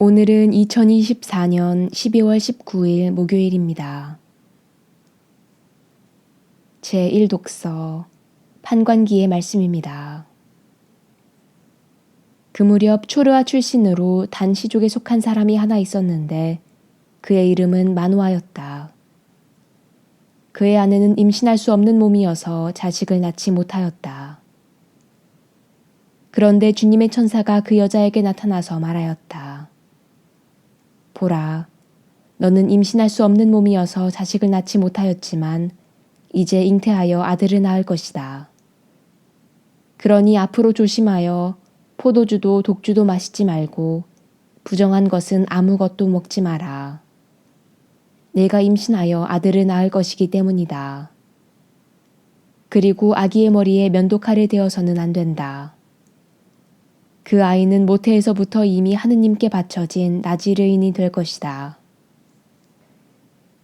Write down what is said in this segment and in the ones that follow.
오늘은 2024년 12월 19일 목요일입니다. 제1독서 판관기의 말씀입니다. 그 무렵 초르아 출신으로 단시족에 속한 사람이 하나 있었는데 그의 이름은 마누아였다. 그의 아내는 임신할 수 없는 몸이어서 자식을 낳지 못하였다. 그런데 주님의 천사가 그 여자에게 나타나서 말하였다. 보라, 너는 임신할 수 없는 몸이어서 자식을 낳지 못하였지만 이제 잉태하여 아들을 낳을 것이다. 그러니 앞으로 조심하여 포도주도 독주도 마시지 말고 부정한 것은 아무것도 먹지 마라. 내가 임신하여 아들을 낳을 것이기 때문이다. 그리고 아기의 머리에 면도칼을 대어서는 안 된다. 그 아이는 모태에서부터 이미 하느님께 바쳐진 나지르인이 될 것이다.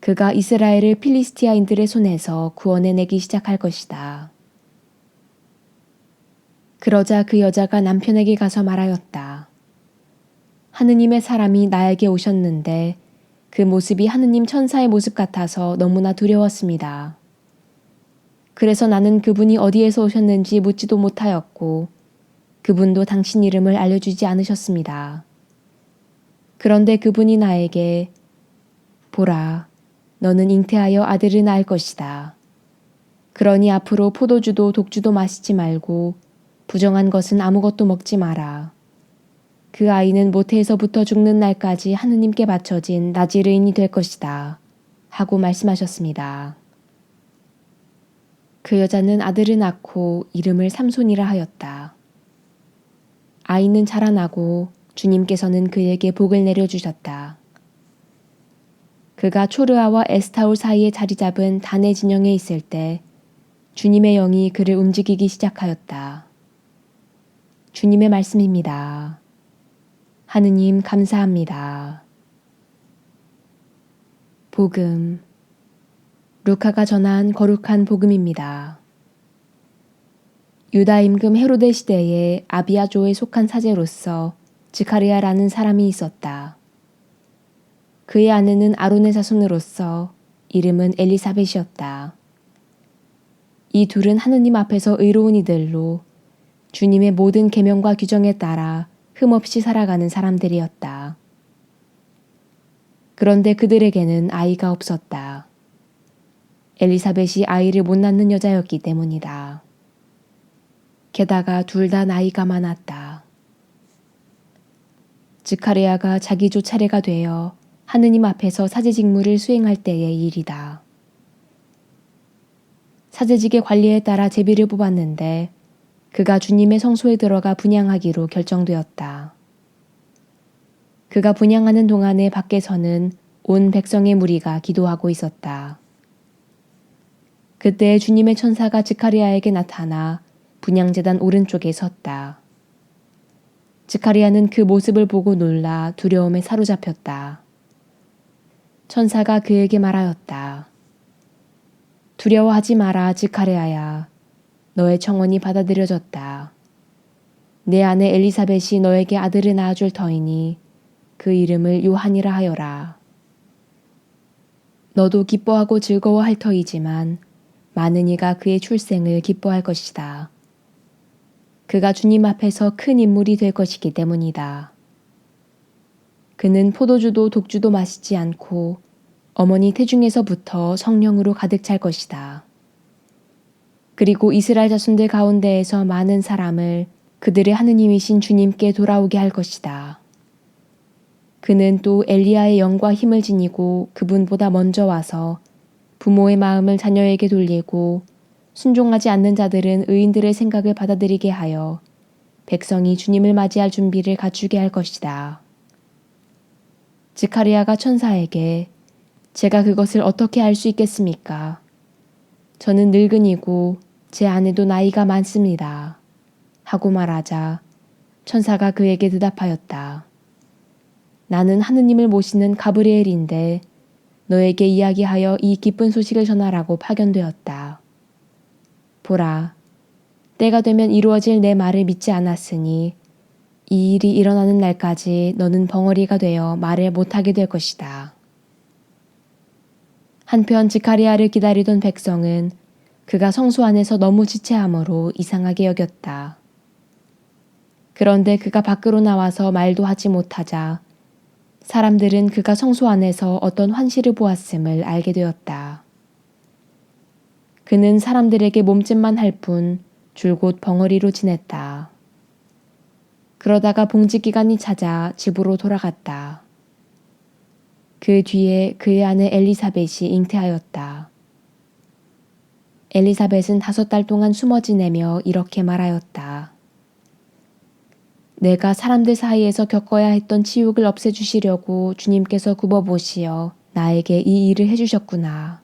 그가 이스라엘을 필리스티아인들의 손에서 구원해내기 시작할 것이다. 그러자 그 여자가 남편에게 가서 말하였다. 하느님의 사람이 나에게 오셨는데 그 모습이 하느님 천사의 모습 같아서 너무나 두려웠습니다. 그래서 나는 그분이 어디에서 오셨는지 묻지도 못하였고 그분도 당신 이름을 알려주지 않으셨습니다. 그런데 그분이 나에게 보라, 너는 잉태하여 아들을 낳을 것이다. 그러니 앞으로 포도주도 독주도 마시지 말고 부정한 것은 아무것도 먹지 마라. 그 아이는 모태에서부터 죽는 날까지 하느님께 바쳐진 나지르인이 될 것이다. 하고 말씀하셨습니다. 그 여자는 아들을 낳고 이름을 삼손이라 하였다. 아이는 자라나고 주님께서는 그에게 복을 내려주셨다. 그가 초르아와 에스타올 사이에 자리 잡은 단의 진영에 있을 때 주님의 영이 그를 움직이기 시작하였다. 주님의 말씀입니다. 하느님 감사합니다. 복음 루카가 전한 거룩한 복음입니다. 유다 임금 헤로데 시대에 아비아조에 속한 사제로서 지카리아라는 사람이 있었다. 그의 아내는 아론의 자손으로서 이름은 엘리사벳이었다. 이 둘은 하느님 앞에서 의로운 이들로 주님의 모든 계명과 규정에 따라 흠없이 살아가는 사람들이었다. 그런데 그들에게는 아이가 없었다. 엘리사벳이 아이를 못 낳는 여자였기 때문이다. 게다가 둘 다 나이가 많았다. 지카레아가 자기 조 차례가 되어 하느님 앞에서 사제 직무를 수행할 때의 일이다. 사제직의 관리에 따라 제비를 뽑았는데 그가 주님의 성소에 들어가 분양하기로 결정되었다. 그가 분양하는 동안에 밖에서는 온 백성의 무리가 기도하고 있었다. 그때 주님의 천사가 지카리아에게 나타나 분양재단 오른쪽에 섰다. 지카리아는 그 모습을 보고 놀라 두려움에 사로잡혔다. 천사가 그에게 말하였다. 두려워하지 마라, 지카리아야. 너의 청원이 받아들여졌다. 내 아내 엘리사벳이 너에게 아들을 낳아줄 터이니 그 이름을 요한이라 하여라. 너도 기뻐하고 즐거워할 터이지만 많은 이가 그의 출생을 기뻐할 것이다. 그가 주님 앞에서 큰 인물이 될 것이기 때문이다. 그는 포도주도 독주도 마시지 않고 어머니 태중에서부터 성령으로 가득 찰 것이다. 그리고 이스라엘 자손들 가운데에서 많은 사람을 그들의 하느님이신 주님께 돌아오게 할 것이다. 그는 또 엘리야의 영과 힘을 지니고 그분보다 먼저 와서 부모의 마음을 자녀에게 돌리고 순종하지 않는 자들은 의인들의 생각을 받아들이게 하여 백성이 주님을 맞이할 준비를 갖추게 할 것이다. 지카리아가 천사에게 제가 그것을 어떻게 알 수 있겠습니까? 저는 늙은이고 제 아내도 나이가 많습니다. 하고 말하자 천사가 그에게 대답하였다. 나는 하느님을 모시는 가브리엘인데 너에게 이야기하여 이 기쁜 소식을 전하라고 파견되었다. 보라, 때가 되면 이루어질 내 말을 믿지 않았으니 이 일이 일어나는 날까지 너는 벙어리가 되어 말을 못하게 될 것이다. 한편 지카리아를 기다리던 백성은 그가 성소 안에서 너무 지체함으로 이상하게 여겼다. 그런데 그가 밖으로 나와서 말도 하지 못하자 사람들은 그가 성소 안에서 어떤 환시를 보았음을 알게 되었다. 그는 사람들에게 몸짓만 할 뿐 줄곧 벙어리로 지냈다. 그러다가 봉직 기간이 찾아 집으로 돌아갔다. 그 뒤에 그의 아내 엘리사벳이 잉태하였다. 엘리사벳은 다섯 달 동안 숨어 지내며 이렇게 말하였다. 내가 사람들 사이에서 겪어야 했던 치욕을 없애주시려고 주님께서 굽어보시어 나에게 이 일을 해주셨구나.